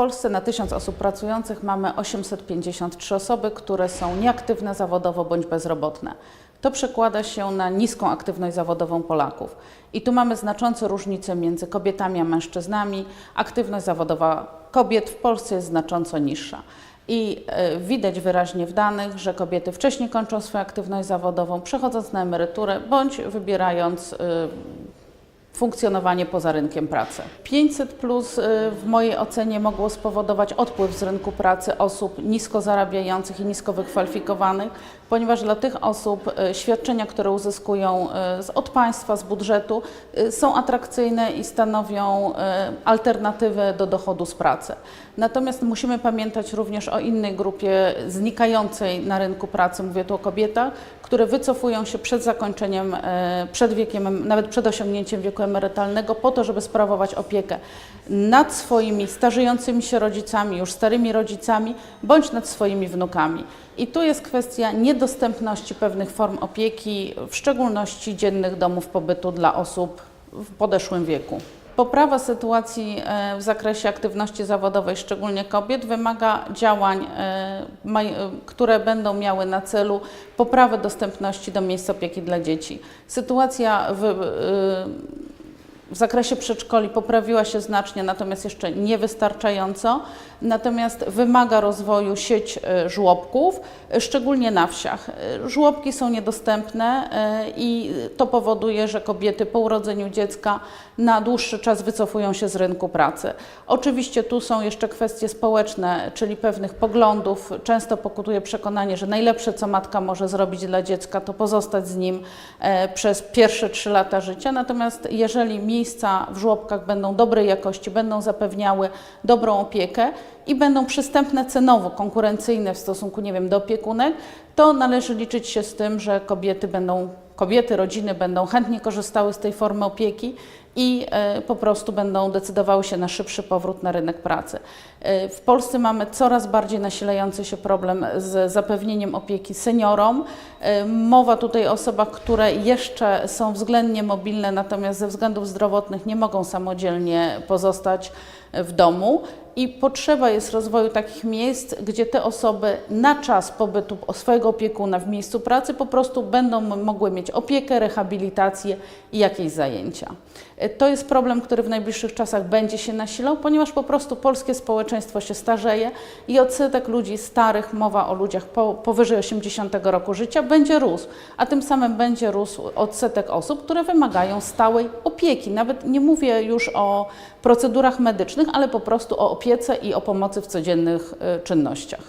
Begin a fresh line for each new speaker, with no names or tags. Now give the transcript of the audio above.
Polsce na 1000 osób pracujących mamy 853 osoby, które są nieaktywne zawodowo bądź bezrobotne. To przekłada się na niską aktywność zawodową Polaków. I tu mamy znaczące różnice między kobietami a mężczyznami. Aktywność zawodowa kobiet w Polsce jest znacząco niższa. I e, widać wyraźnie w danych, że kobiety wcześniej kończą swoją aktywność zawodową, przechodząc na emeryturę bądź wybierając e, funkcjonowanie poza rynkiem pracy. 500 plus y, w mojej ocenie mogło spowodować odpływ z rynku pracy osób nisko zarabiających i nisko wykwalifikowanych, ponieważ dla tych osób y, świadczenia, które uzyskują y, od państwa, z budżetu są atrakcyjne i stanowią alternatywę do dochodu z pracy. Natomiast musimy pamiętać również o innej grupie znikającej na rynku pracy, mówię tu o kobietach, które wycofują się przed zakończeniem, przed wiekiem, nawet przed osiągnięciem wieku emerytalnego, po to, żeby sprawować opiekę nad swoimi starzejącymi się rodzicami, już starymi rodzicami, bądź nad swoimi wnukami. I tu jest kwestia niedostępności pewnych form opieki, w szczególności dziennych domów pobytu dla osób w podeszłym wieku. Poprawa sytuacji e, w zakresie aktywności zawodowej, szczególnie kobiet, wymaga działań, e, e, które będą miały na celu poprawę dostępności do miejsc opieki dla dzieci. Sytuacja w, w zakresie przedszkoli poprawiła się znacznie, natomiast jeszcze niewystarczająco. Natomiast wymaga rozwoju sieć e, żłobków, e, szczególnie na wsiach. E, Żłobki są niedostępne i to powoduje, że kobiety po urodzeniu dziecka na dłuższy czas wycofują się z rynku pracy. Oczywiście tu są jeszcze kwestie społeczne, czyli pewnych poglądów. Często pokutuje przekonanie, że najlepsze, co matka może zrobić dla dziecka, to pozostać z nim przez pierwsze trzy lata życia. Natomiast jeżeli miejsca w żłobkach będą dobrej jakości, będą zapewniały dobrą opiekę i będą przystępne cenowo, konkurencyjne w stosunku, nie wiem, do opiekunek, to należy liczyć się z tym, że kobiety będą, kobiety, rodziny będą chętnie korzystały z tej formy opieki i e, po prostu będą decydowały się na szybszy powrót na rynek pracy. E, W Polsce mamy coraz bardziej nasilający się problem z zapewnieniem opieki seniorom. E, Mowa tutaj o osobach, które jeszcze są względnie mobilne, natomiast ze względów zdrowotnych nie mogą samodzielnie pozostać w domu. I potrzeba jest rozwoju takich miejsc, gdzie te osoby na czas pobytu swojego opiekuna w miejscu pracy po prostu będą mogły mieć opiekę, rehabilitację i jakieś zajęcia. E, To jest problem, który w najbliższych czasach będzie się nasilał, ponieważ po prostu polskie społeczeństwo się starzeje i odsetek ludzi starych, mowa o ludziach po, powyżej 80 roku życia, będzie rósł, a tym samym będzie rósł odsetek osób, które wymagają stałej opieki. Nawet nie mówię już o procedurach medycznych, ale po prostu o opiece i o pomocy w codziennych y, czynnościach.